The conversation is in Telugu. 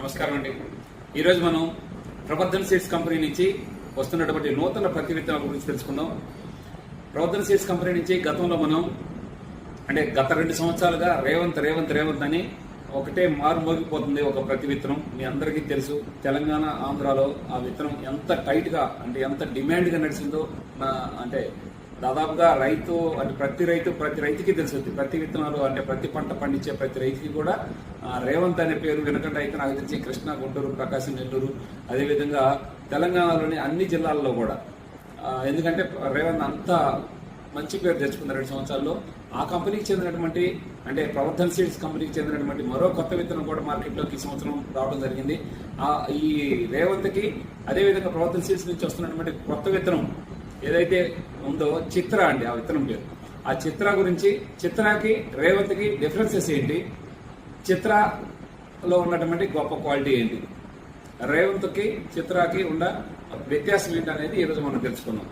నమస్కారం అండి. ఈరోజు మనం ప్రబద్ధన్ సీడ్స్ కంపెనీ నుంచి వస్తున్నటువంటి నూతన ప్రతి విత్తనాల గురించి తెలుసుకుందాం. ప్రబద్ధన్ సీడ్స్ కంపెనీ నుంచి గతంలో మనం అంటే గత రెండు సంవత్సరాలుగా రేవంత్ రేవంత్ రేవంత్ అని ఒకటే మారు మోగిపోతుంది ఒక ప్రతి విత్తనం. మీ అందరికీ తెలుసు తెలంగాణ ఆంధ్రాలో ఆ విత్తనం ఎంత టైట్గా అంటే ఎంత డిమాండ్గా నడిచిందో నా అంటే దాదాపుగా రైతు అంటే ప్రతి రైతు ప్రతి రైతుకి తెలుసుద్ది ప్రతి విత్తనాలు అంటే ప్రతి పంట పండించే ప్రతి రైతుకి కూడా రేవంత్ అనే పేరు వినకుండా అయితే నాకు తెలిసి కృష్ణా గుంటూరు ప్రకాశం నెల్లూరు అదేవిధంగా తెలంగాణలోని అన్ని జిల్లాల్లో కూడా. ఎందుకంటే రేవంత్ అంత మంచి పేరు తెచ్చుకుంది రెండు సంవత్సరాల్లో. ఆ కంపెనీకి చెందినటువంటి అంటే ప్రవర్ధన్ సీడ్స్ కంపెనీకి చెందినటువంటి మరో కొత్త విత్తనం కూడా మార్కెట్లోకి ఈ సంవత్సరం రావడం జరిగింది. ఈ రేవంత్కి అదేవిధంగా ప్రవర్ధన్ సీడ్స్ నుంచి వస్తున్నటువంటి కొత్త విత్తనం ఏదైతే ఉందో చిత్ర అండి ఆ విత్తనం పేరు. ఆ చిత్ర గురించి చిత్రాకి రేవతికి డిఫరెన్సెస్ ఏంటి? చిత్రలో ఉన్నటువంటి గొప్ప క్వాలిటీ ఏంటి? రేవంత్కి చిత్రాకి ఉన్న వ్యత్యాసం ఏంటనేది అనేది ఈరోజు మనం తెలుసుకున్నాం